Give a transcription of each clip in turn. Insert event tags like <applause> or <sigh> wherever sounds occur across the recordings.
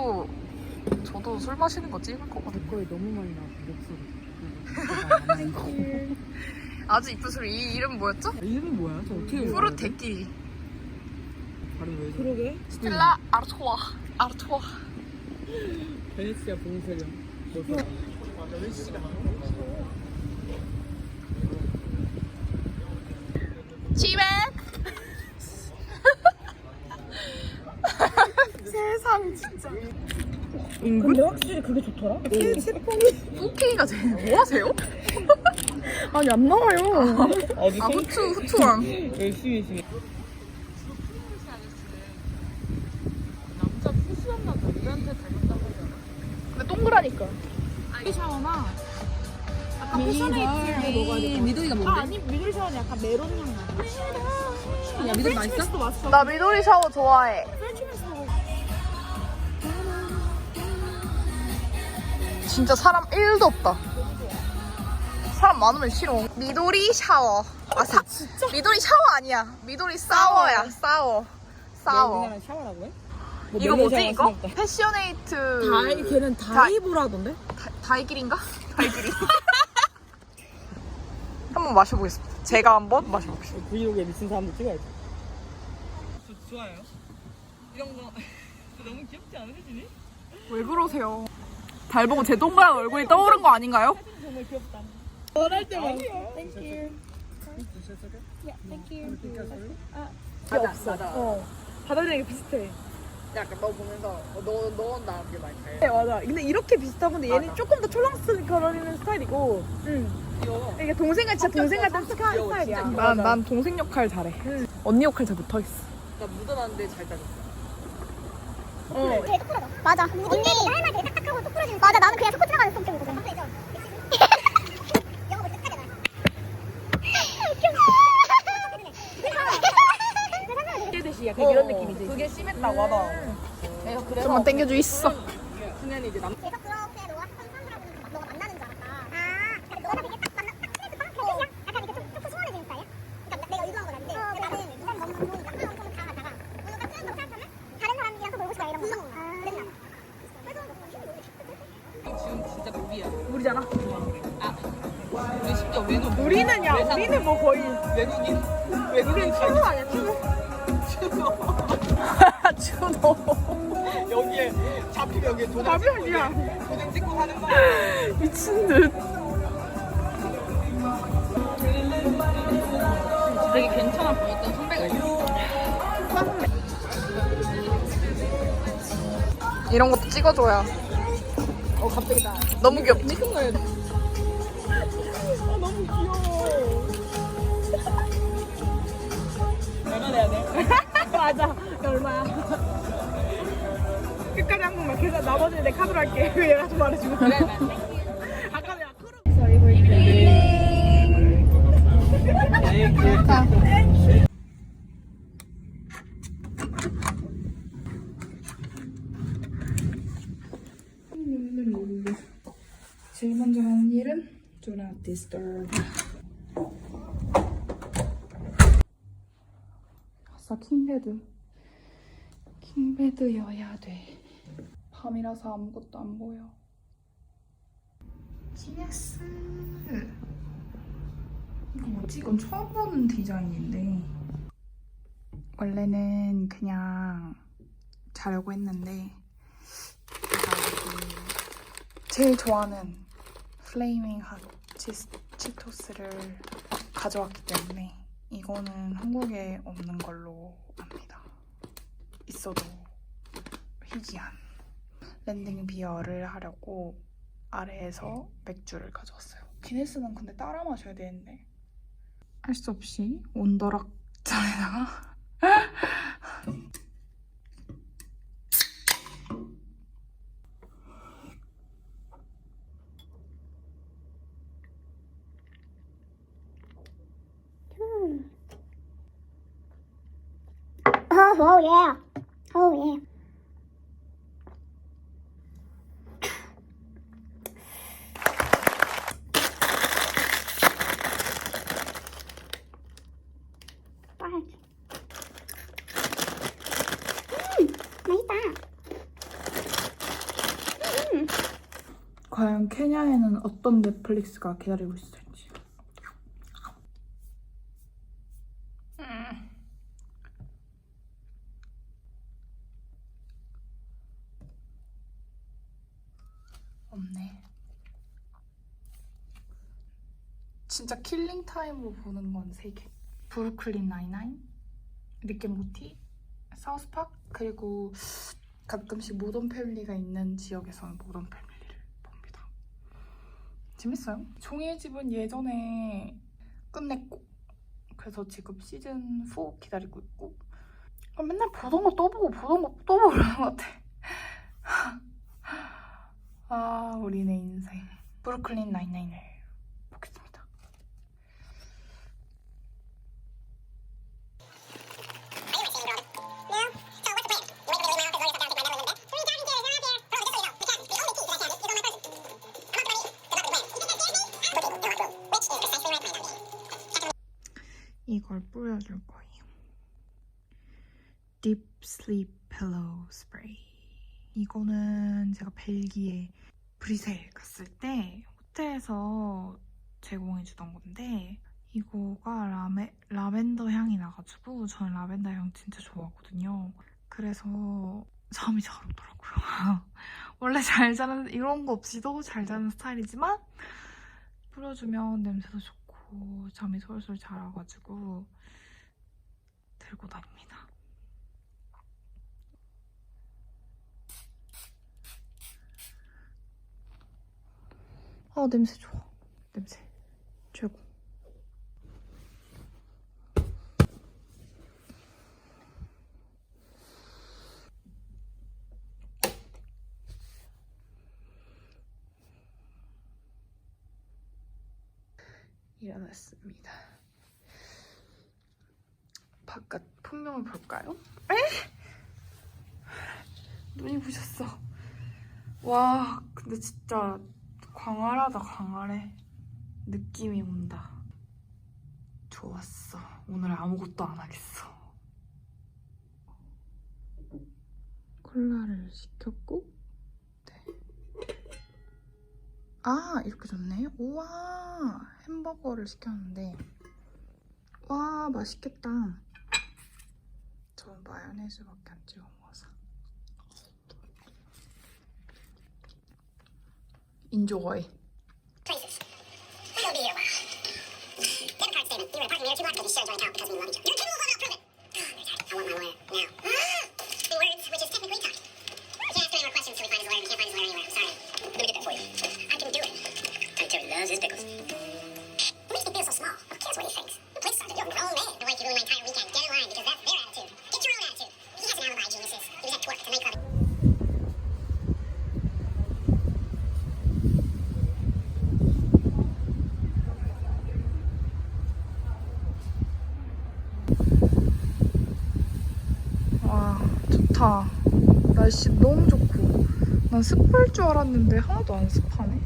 저도 저도 술 마시는 거 찍을 거거든요. 거에 너무 많이 나 목소리. <laughs> 아주 이쁜 소리. 이 이름 뭐였죠? 이름이 뭐야? 저 어떻게 푸르 돼? 데끼리. 발음 왜 그러게? 스텔라 아르토아. 아르토아. 베네치아 봉쇄령. 뭐 <laughs> 집에. 세상 진짜. 근데 확실히 그게 좋더라? 어. 4K가 제일 뭐 하세요? <laughs> 아니 안 나와요. 아 후추 후추랑. 열심히 열심히. 하잖아. 근데 동그라니까. 샤워나 약간 미가 패션에이트 먹어야 돼. 미도이가 아 뭔데? 아니 미들 샤워는 약간 메론 향 나. 야 미도이 맛있어? 맛있어. 나 미도리 샤워 좋아해. 진짜 사람 1도 없다. 사람 많으면 싫어. 미도리 샤워. 아, 사, 진짜? 미도리 샤워 아니야. 미도리 싸워야. 싸워. 싸워. 우리나라 샤워라고 해? 뭐 이거 뭐지 샤워 이거? 쓰나 보다. 패셔네이트 다이 걔는 다이브라던데? 다, 다이길인가? 다이길이. <laughs> 한번 마셔보겠습니다. 제가 한번 마셔보겠습니다. 브이로그에 미친 사람들 찍어야지. 좋아요. 이런 거 <laughs> 너무 귀엽지 않으시니? 왜 그러세요? 달 보고 제 동그란 얼굴이 떠오른 거 아닌가요? 정말 귀엽다. 원할 때만. 없어. 어. 바다리랑 비슷해. 약간 너 보면서 너, 너 나온 게 많이 잘. 네, 맞아. 근데 이렇게 비슷하고 얘는 맞아. 조금 더 촐랑스거리는 스타일이고. 응. 귀여워. 이게 동생같이 진짜 동생 같은 스타- 귀여워, 스타일이야. 진짜 난. 난 동생 역할 잘해. 언니 역할 잘 못하겠어. 나 묻어놨는데 잘 따졌어. 어. 되게 똑부러져. 맞아. 언니 할말 딱딱하고 똑부러지는. 맞아. 나는 그냥 속고 지나가는 성격이거든. 영어 볼 끝까지 나. 깨듯이 약간 이런 느낌이지. 그게 심했다고 하더라고. 내가 그래서 좀만 땡겨줘 있어. 승현이 이제 남. <laughs> 추노. 여기에 잡히면 여기에 도장. 가면이야. 도장 찍고 사는 거야. 미친 듯. 되게 괜찮아 보였던 선배가 있어. 이런 것도 찍어줘야. 어 갑자기 나. 너무 귀엽지? 생각나요. 얼마야? <laughs> 끝까지 한 번만 계산 나머지는 내 카드로 할게. 왜 <laughs> 얘가 좀 말해주고. 그래. <laughs> 아까 내가 크로. 제일 먼저 하는 일은 Do not disturb. 아싸 킹베드. 킹베드여야 돼. 밤이라서 아무것도 안 보여. GS. 이거 뭐지? 이건 처음 보는 디자인인데. 원래는 그냥 자려고 했는데 제일 좋아하는 플레이밍 핫 치, 치토스를 가져왔기 때문에 이거는 한국에 없는 걸로 압니다. 있어도 희귀한 랜딩 비어를 하려고 아래에서 맥주를 가져왔어요. 기네스는 근데 따라 마셔야 되는데 할 수 없이 온더락 잔에다가 Oh yeah. Oh, 어우 예. 음, 음. 과연 케냐에는 어떤 넷플릭스가 기다리고 있어요? 킬링 타임으로 보는 건 세 개. 브루클린 나인나인, 릭앤모티, 사우스파크 그리고 가끔씩 모던 패밀리가 있는 지역에서는 모던 패밀리를 봅니다. 재밌어요. 종이의 집은 예전에 끝냈고 그래서 지금 시즌 4 기다리고 있고 아, 맨날 보던 거또 보고 보던 거또 보고 그러는 것 같아. <laughs> 아 우리네 인생 브루클린 나인나인을 Sleep Pillow Spray. 이거는 제가 벨기에 브리셀 갔을 때 호텔에서 제공해주던 건데 이거가 라메, 라벤더 향이 나가지고 저는 라벤더 향 진짜 좋아하거든요. 그래서 잠이 잘 오더라고요. <laughs> 원래 잘 자는 이런 거 없이도 잘 자는 스타일이지만 뿌려주면 냄새도 좋고 잠이 솔솔 잘 와가지고 들고 다닙니다. 아 냄새 좋아. 냄새 최고. 일어났습니다. 바깥 풍경을 볼까요? 에? 눈이 부셨어. 와, 근데 진짜 광활하다, 광활해. 느낌이 온다. 좋았어. 오늘 아무것도 안 하겠어. 콜라를 시켰고, 네. 아, 이렇게 좋네. 우와, 햄버거를 시켰는데, 와, 맛있겠다. 전 마요네즈밖에 안 찍어 먹어서. Enjoy. places. Will be a while. Debit card statement. You were meter too long because we. You're prove it. Oh. I want my lawyer now. 난 습할 줄 알았는데 하나도 안 습하네.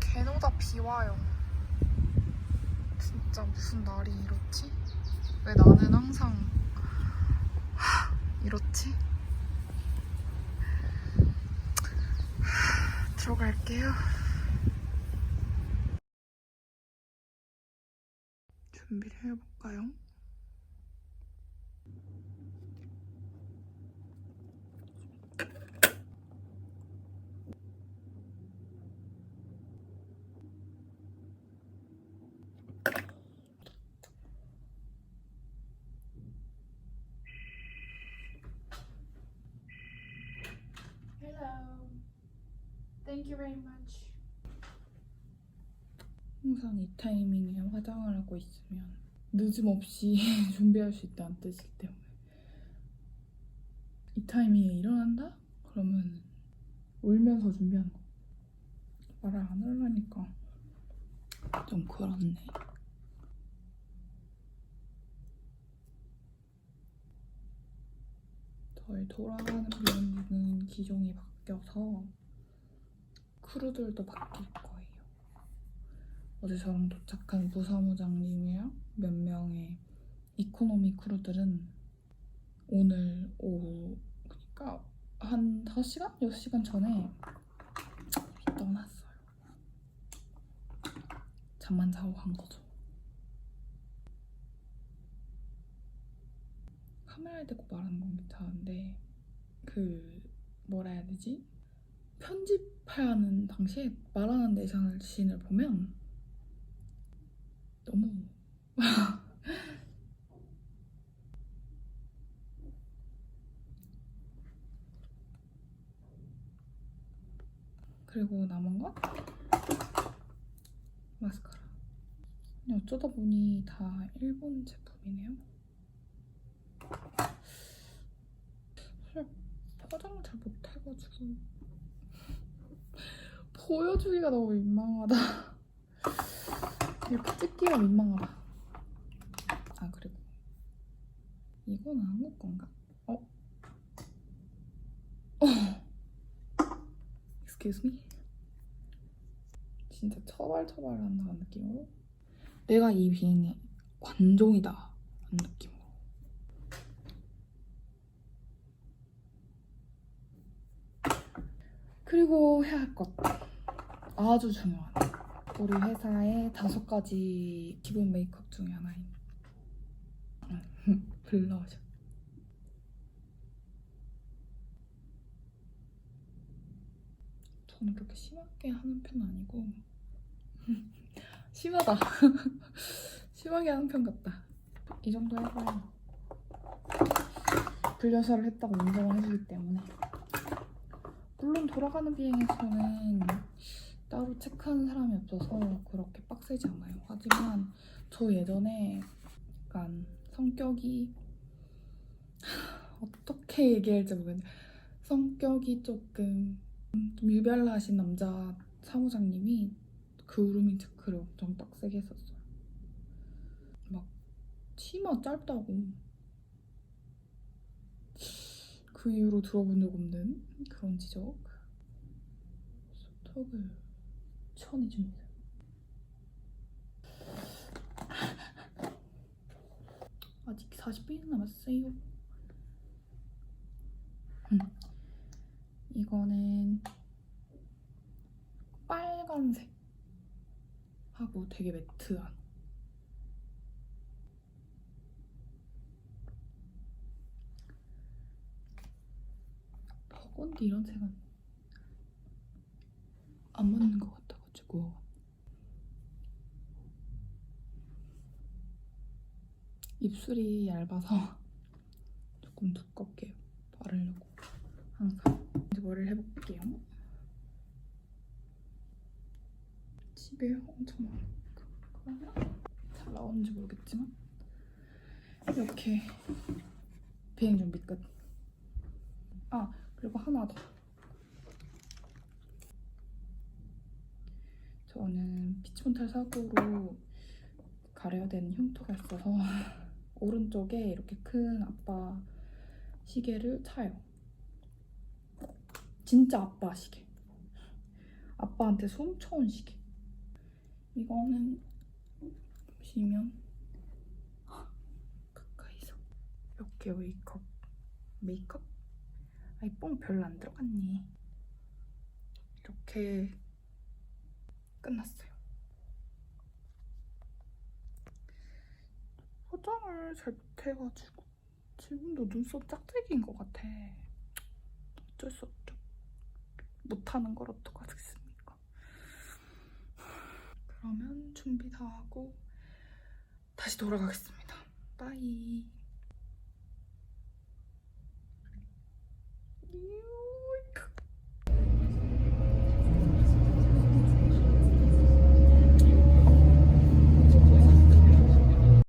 개노다 비 와요. 진짜 무슨 날이 이렇지? 왜 나는 항상 하, 이렇지? 하, 들어갈게요. 준비를 해볼까요? Thank you very much. 항상 이 타이밍에 화장을 하고 있으면 늦음 없이 <laughs> 준비할 수 있다는 뜻이기 때문에 이 타이밍에 일어난다? 그러면 울면서 준비하는 거 말을 안 하려니까 좀 그렇네 저희 돌아가는 비행기는 기종이 바뀌어서 크루들도 바뀔 거예요 어제 저랑 도착한 부사무장님이랑 몇 명의 이코노미 크루들은 오늘 오후 그러니까 한 5시간? 6시간 전에 떠났어요. 잠만 자고 간 거죠. 카메라에 대고 말하는 건 괜찮은데 그 뭐라 해야 되지? 편집하는 당시에 말하는 내 자신을 보면 너무 그리고 남은 건 마스카라. 어쩌다 보니 다 일본 제품이네요. 사실 포장을 잘 못해가지고 보여주기가 너무 민망하다. <laughs> 이렇게 찍기가 민망하다. 아 그리고 이거는 한국 건가? 어? 어? Excuse me? 진짜 처발처발한다는 느낌으로 내가 이 비행의 관종이다 하는 느낌으로 그리고 해야 할 것 아주 중요한 우리 회사의 다섯 가지 기본 메이크업 중에 하나인 <laughs> 블러셔. 저는 그렇게 심하게 하는 편은 아니고 <laughs> 심하다. <laughs> 심하게 하는 편 같다. 이 정도 해봐야 블러셔를 했다고 인정을 해주기 때문에 물론 돌아가는 비행에서는 따로 체크하는 사람이 없어서 그렇게 빡세지 않아요. 하지만 저 예전에 약간 성격이 <laughs> 어떻게 얘기할지 모르겠는데 성격이 조금 좀 유별나신 남자 사무장님이 그 우루밍 체크를 엄청 빡세게 했었어요. 막 치마 짧다고 그 이후로 들어본 적 없는 그런 지적 소톡을 추천해줍니다. 아직 40분이 남았어요. 음. 이거는 빨간색 하고 되게 매트한 버건디 이런 색은 안 맞는 것 같아가지고 입술이 얇아서 <laughs> 조금 두껍게 바르려고 항상 이제 머리를 해볼게요. 집에 엄청 많으니까 잘 나오는지 모르겠지만 이렇게 비행 준비 끝. 아 그리고 하나 더. 저는 피치몬탈 사고로 되는 흉터가 있어서 <laughs> 오른쪽에 이렇게 큰 아빠 시계를 차요. 진짜 아빠 시계. 아빠한테 훔쳐온 시계. 이거는 보시면 가까이서 이렇게 메이크업 메이크업? 아이 뽕 별로 안 들어갔니? 이렇게 끝났어요. 화장을 잘 못해가지고 지금도 눈썹 짝짝이인 것 같아. 어쩔 수 없죠. 못하는 걸 어떡하겠습니까? 그러면 준비 다 하고 다시 돌아가겠습니다. 빠이. 이야.